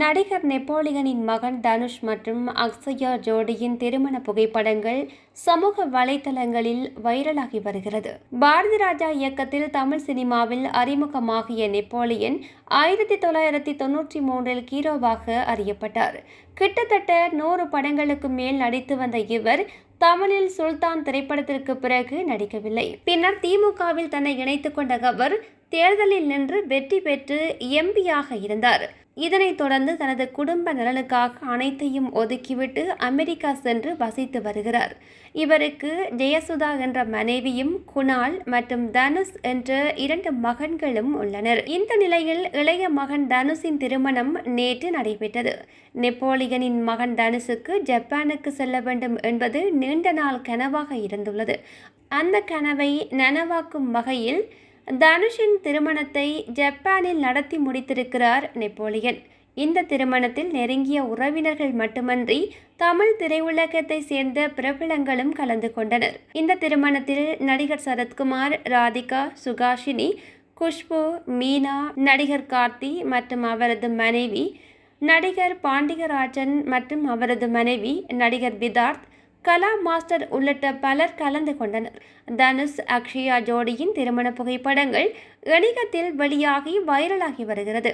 நடிகர் நெப்போலியனின் மகன் தனுஷ் மற்றும் அக்ஷயா ஜோடியின் திருமண புகைப்படங்கள் சமூக வலைதளங்களில் வைரலாகி வருகிறது. பாரதி ராஜா இயக்கத்தில் தமிழ் சினிமாவில் அறிமுகமாகிய நெப்போலியன் ஆயிரத்தி தொள்ளாயிரத்தி தொன்னூற்றி மூன்றில் ஹீரோவாக அறியப்பட்டார். கிட்டத்தட்ட நூறு படங்களுக்கு மேல் நடித்து வந்த இவர் தமிழில் சுல்தான் திரைப்படத்திற்கு பிறகு நடிக்கவில்லை. பின்னர் திமுகவில் தன்னை இணைத்துக் கொண்ட அவர் தேர்தலில் நின்று வெற்றி பெற்று எம்பியாக இருந்தார். இதனைத் தொடர்ந்து தனது குடும்ப நலனுக்காக அனைத்தையும் ஒதுக்கிவிட்டு அமெரிக்கா சென்று வசித்து வருகிறார். இவருக்கு ஜெயசுதா என்ற மனைவியும் குணால் மற்றும் தனுஷ் என்ற இரண்டு மகன்களும் உள்ளனர். இந்த நிலையில் இளைய மகன் தனுஷின் திருமணம் நேற்று நடைபெற்றது. நெப்போலியனின் மகன் தனுஷுக்கு ஜப்பானுக்கு செல்ல வேண்டும் என்பது நீண்ட நாள் கனவாக இருந்துள்ளது. அந்த கனவை நனவாக்கும் வகையில் தனுஷின் திருமணத்தை ஜப்பானில் நடத்தி முடித்திருக்கிறார் நெப்போலியன். இந்த திருமணத்தில் நெருங்கிய உறவினர்கள் மட்டுமன்றி தமிழ் திரையுலகத்தை சேர்ந்த பிரபலங்களும் கலந்து கொண்டனர். இந்த திருமணத்தில் நடிகர் சரத்குமார் ராதிகா சுகாஷினி குஷ்பு மீனா நடிகர் கார்த்தி மற்றும் அவரது மனைவி நடிகர் பாண்டிகராஜன் மற்றும் அவரது மனைவி நடிகர் விதார்த் கலா மாஸ்டர் உள்ளிட்ட பலர் கலந்து கொண்டனர். தனுஷ் அக்ஷயா ஜோடியின் திருமண புகைப்படங்கள் இணையத்தில் வெளியாகி வைரலாகி வருகிறது.